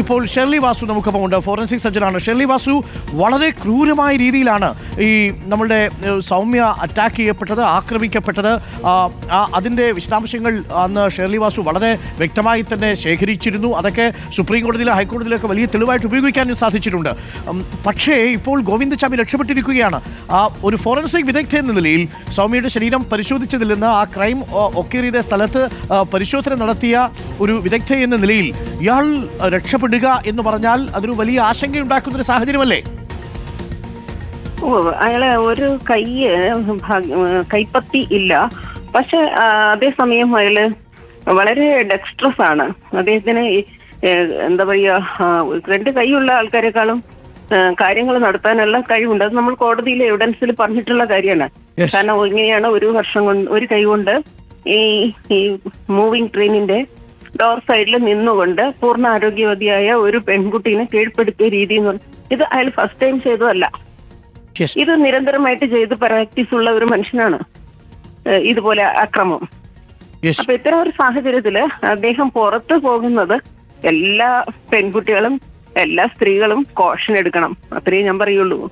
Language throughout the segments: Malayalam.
ഇപ്പോൾ ഷെർലി വാസു നമുക്കൊപ്പം ഉണ്ട് ഫോറൻസിക് സർജനാണ് ഷെർലി വാസു വളരെ ക്രൂരമായ രീതിയിലാണ് ഈ നമ്മളുടെ സൗമ്യ അറ്റാക്ക് ചെയ്യപ്പെട്ടത് ആക്രമിക്കപ്പെട്ടത്. അതിന്റെ വിശദാംശങ്ങൾ അന്ന് ഷെർലി വാസു വളരെ വ്യക്തമായി തന്നെ ശേഖരിച്ചിരുന്നു. അതൊക്കെ സുപ്രീം കോടതിയിലും ഹൈക്കോടതിയിലൊക്കെ വലിയ തെളിവായിട്ട് ഉപയോഗിക്കാനും സാധിച്ചിട്ടുണ്ട്. പക്ഷേ ഇപ്പോൾ ഗോവിന്ദചാമി രക്ഷപ്പെട്ടിരിക്കുകയാണ്. ഒരു ഫോറൻസിക് വിദഗ്ധ എന്ന നിലയിൽ സൗമ്യയുടെ ശരീരം പരിശോധിച്ചതിൽ നിന്ന് ആ ക്രൈം ഒക്കേറിയ സ്ഥലത്ത് പരിശോധന നടത്തിയ ഒരു വിദഗ്ധ എന്ന നിലയിൽ ഇയാൾ ആ, രക്ഷപ്പെടുക എന്ന് പറഞ്ഞാൽ അതൊരു വലിയ ആശങ്കയുണ്ടാക്കുന്ന ഒരു സാഹചര്യമല്ലേ? ഓ അയാളെ ഒരു കൈ കൈപ്പത്തി ഇല്ല. പക്ഷെ അതേസമയം അയാൾ വളരെ ഡെക്സ്ട്രസ് ആണ്. അദ്ദേഹത്തിന് എന്താ പറയാ രണ്ട് കൈയുള്ള ആൾക്കാരെക്കാളും കാര്യങ്ങൾ നടത്താനുള്ള കഴിവുണ്ട്. അത് നമ്മൾ കോടതിയിലെ എവിഡൻസിൽ പറഞ്ഞിട്ടുള്ള കാര്യമാണ്. കാരണം ഇങ്ങനെയാണ് ഒരു വർഷം കൊണ്ട് ഒരു കൈ കൊണ്ട് ഈ മൂവിങ് ട്രെയിനിന്റെ ഡോർ സൈഡിൽ നിന്നുകൊണ്ട് പൂർണ ആരോഗ്യവതിയായ ഒരു പെൺകുട്ടീനെ കീഴ്പ്പെടുത്തിയ രീതി എന്ന് പറഞ്ഞു ഇത് അയാൾ ഫസ്റ്റ് ടൈം ചെയ്തതല്ല. ഇത് നിരന്തരമായിട്ട് ചെയ്ത് പ്രാക്ടീസ് ഉള്ള ഒരു മനുഷ്യനാണ്. ഇതുപോലെ അക്രമം. അപ്പൊ ഇത്തരം ഒരു സാഹചര്യത്തിൽ അദ്ദേഹം പുറത്തു പോകുന്നത് എല്ലാ പെൺകുട്ടികളും എല്ലാ സ്ത്രീകളും കോഷൻ എടുക്കണം. അത്രയും ഞാൻ പറയുള്ളൂ.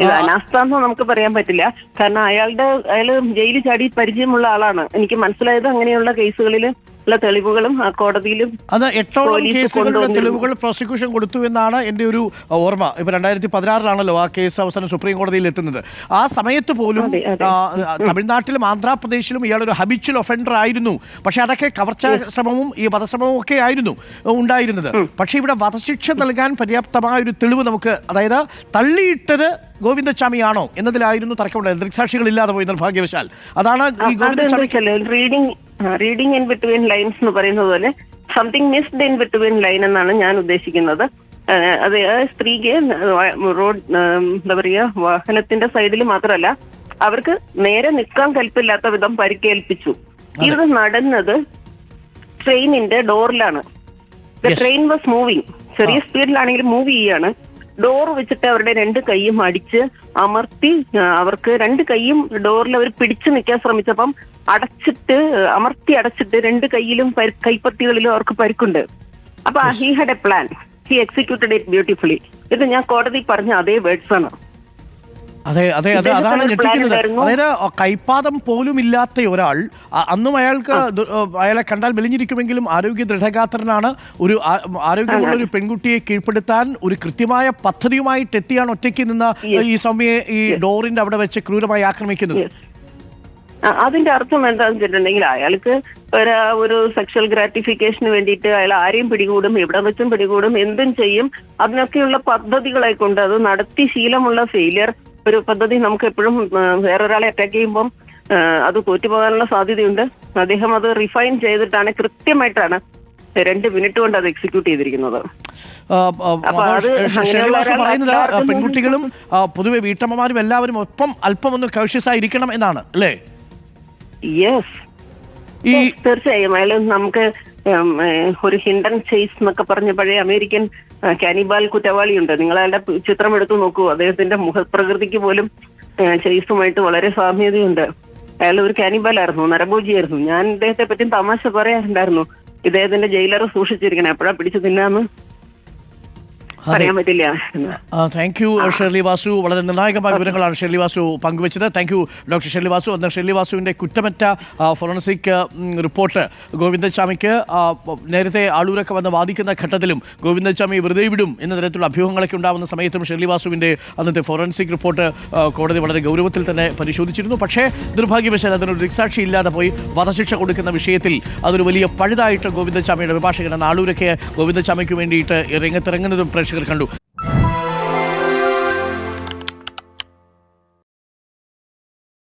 ഇത് ആ. അനാസ്ഥ എന്ന് നമുക്ക് പറയാൻ പറ്റില്ല. കാരണം അയാളുടെ അയാൾ ജയിലിൽ ചാടി പരിചയമുള്ള ആളാണ്. എനിക്ക് മനസ്സിലായത് അങ്ങനെയുള്ള കേസുകളിൽ തെളിവുകളും കോടതിയിലും അത് എട്ടോളം കേസുകളുടെ തെളിവുകൾ പ്രോസിക്യൂഷൻ കൊടുത്തു എന്നാണ് എന്റെ ഒരു ഓർമ്മ. ഇപ്പൊ രണ്ടായിരത്തി പതിനാറിലാണല്ലോ ആ കേസ് അവസാനം സുപ്രീം കോടതിയിൽ എത്തുന്നത്. ആ സമയത്ത് പോലും തമിഴ്നാട്ടിലും ആന്ധ്രാപ്രദേശിലും ഇയാൾ ഒരു ഹബിച്വൽ ഒഫൻഡർ ആയിരുന്നു. പക്ഷെ അതൊക്കെ കവർച്ചാ ശ്രമവും ഈ വധശ്രമവും ഒക്കെ ആയിരുന്നു ഉണ്ടായിരുന്നത്. പക്ഷെ ഇവിടെ വധശിക്ഷ നൽകാൻ പര്യാപ്തമായ ഒരു തെളിവ് നമുക്ക് അതായത് തള്ളിയിട്ടത് ഗോവിന്ദസ്വാമിയാണോ എന്നതിലായിരുന്നു തർക്കമുണ്ടായത്. ദൃക്സാക്ഷികൾ ഇല്ലാതെ പോയി നിർഭാഗ്യവശാൽ. അതാണ് ഈ Govindaswamy reading reading in between lines എന്ന് പറയുന്നത് പോലെ something missed in between line എന്നാണ് ഞാൻ ഉദ്ദേശിക്കുന്നത്. അത് സ്ത്രീക്ക് റോഡ് എന്താ പറയുക വാഹനത്തിന്റെ സൈഡിൽ മാത്രമല്ല അവർക്ക് നേരെ നിൽക്കാൻ കൽപ്പില്ലാത്ത വിധം പരിക്കേൽപ്പിച്ചു. ഇത് നടന്നത് ട്രെയിനിന്റെ ഡോറിലാണ് ദ ട്രെയിൻ വാസ് മൂവിങ് ചെറിയ സ്പീഡിലാണെങ്കിൽ മൂവ് ചെയ്യാണ്. ഡോർ വെച്ചിട്ട് അവരുടെ രണ്ട് കൈയും അടിച്ച് അമർത്തി അവർക്ക് രണ്ട് കൈയും ഡോറിൽ അവർ പിടിച്ചു നിൽക്കാൻ ശ്രമിച്ചപ്പം അടച്ചിട്ട് അമർത്തി അടച്ചിട്ട് രണ്ട് കൈയിലും കൈപ്പത്തികളിലും അവർക്ക് പരിക്കുണ്ട്. അപ്പൊ he had a plan he executed it beautifully ഇത് ഞാൻ കോടതി പറഞ്ഞ അതേ വേർഡ്സ് ആണ്. അതെ അതെ അതെ അതാണ് ഞെട്ടിക്കുന്നത്. അതായത് കൈപ്പാദം പോലും ഇല്ലാത്ത ഒരാൾ അന്നും അയാൾക്ക് അയാളെ കണ്ടാൽ മെലിഞ്ഞിരിക്കുമെങ്കിലും ആരോഗ്യ ദൃഢഗാത്രനാണ്. ഒരു ആരോഗ്യമുള്ള ഒരു പെൺകുട്ടിയെ കീഴ്പ്പെടുത്താൻ ഒരു കൃത്യമായ പദ്ധതിയുമായിട്ട് എത്തിയാണ് ഒറ്റയ്ക്ക് നിന്ന് ഈ സൗമ്യയെ ഈ ഡോറിന്റെ അവിടെ വെച്ച് ക്രൂരമായി ആക്രമിക്കുന്നത്. അതിന്റെ അർത്ഥം എന്താണെന്ന് വെച്ചിട്ടുണ്ടെങ്കിൽ അയാൾക്ക് ഒരു ഒരു സെക്ഷൽ ഗ്രാറ്റിഫിക്കേഷന് വേണ്ടിയിട്ട് അയാൾ ആരെയും പിടികൂടും എവിടെ വെച്ചും പിടികൂടും എന്തും ചെയ്യും. അതിനൊക്കെയുള്ള പദ്ധതികളെ കൊണ്ട് അത് നടത്തി ശീലമുള്ള ഫെയിലിയർ ഒരു പദ്ധതി നമുക്ക് എപ്പോഴും വേറൊരാളെ അറ്റാക്ക് ചെയ്യുമ്പം അത് തോറ്റുപോകാനുള്ള സാധ്യതയുണ്ട്. അദ്ദേഹം അത് റിഫൈൻ ചെയ്തിട്ടാണ് കൃത്യമായിട്ടാണ് രണ്ട് മിനിറ്റ് കൊണ്ട് അത് എക്സിക്യൂട്ട് ചെയ്തിരിക്കുന്നത്. ശ്രീനിവാസ് പറയുന്നത് പെൺകുട്ടികളും പൊതുവെ വീട്ടമ്മമാരും എല്ലാവരും ഒപ്പം അല്പം ഒന്ന് ആയിരിക്കണം എന്നാണ് അല്ലേ? യെസ് തീർച്ചയായും. അയാൾ നമുക്ക് ഒരു ഹിൻഡൻ ചേസ് എന്നൊക്കെ പറഞ്ഞ പഴയ അമേരിക്കൻ കാനിബാൽ കുറ്റവാളിയുണ്ട്. നിങ്ങൾ അയാളുടെ ചിത്രം എടുത്തു നോക്കൂ. അദ്ദേഹത്തിന്റെ മുഖപ്രകൃതിക്ക് പോലും ചേസുമായിട്ട് വളരെ സാമ്യതയുണ്ട്. അയാൾ ഒരു കാനിബാലായിരുന്നു നരഭോജിയായിരുന്നു. ഞാൻ ഇദ്ദേഹത്തെ പറ്റി തമാശ പറയാറുണ്ടായിരുന്നു. ഇദ്ദേഹത്തിന്റെ ജയിലർ സൂക്ഷിച്ചിരിക്കണം. എപ്പോഴാ പിടിച്ചു തിന്നാന്ന്? പറയാൻ പറ്റില്ല. താങ്ക് യു ഷെർലി വാസു വളരെ നിർണായകമായ വിവരങ്ങളാണ് ഷെർലി വാസു പങ്കുവച്ചത്. Thank you doctor Shirley Vasu അന്ന് ഷെർലി വാസുവിന്റെ കുറ്റമറ്റ ഫോറൻസിക് റിപ്പോർട്ട് ഗോവിന്ദസ്വാമിക്ക് നേരത്തെ ആളൂരൊക്കെ വന്ന് വാദിക്കുന്ന ഘട്ടത്തിലും ഗോവിന്ദസ്വാമി വെറുതെ വിടും എന്ന തരത്തിലുള്ള അഭ്യൂഹങ്ങളൊക്കെ ഉണ്ടാകുന്ന സമയത്തും ഷെർലി വാസുവിന്റെ അന്നത്തെ ഫോറൻസിക് റിപ്പോർട്ട് കോടതി വളരെ ഗൗരവത്തിൽ തന്നെ പരിശോധിച്ചിരുന്നു. പക്ഷേ നിർഭാഗ്യവശാൽ അതിനൊരു ദിക്സാക്ഷി ഇല്ലാതെ പോയി വധശിക്ഷ കൊടുക്കുന്ന വിഷയത്തിൽ അതൊരു വലിയ പഴുതായിട്ട് ഗോവിന്ദസ്വാമിയുടെ അഭിഭാഷകൻ എന്ന ആളൂരൊക്കെ ഗോവിന്ദസ്വാമിക്ക് വേണ്ടിയിട്ട് രംഗത്തിറങ്ങുന്നതും പ്രേക്ഷകർ കണ്ടു.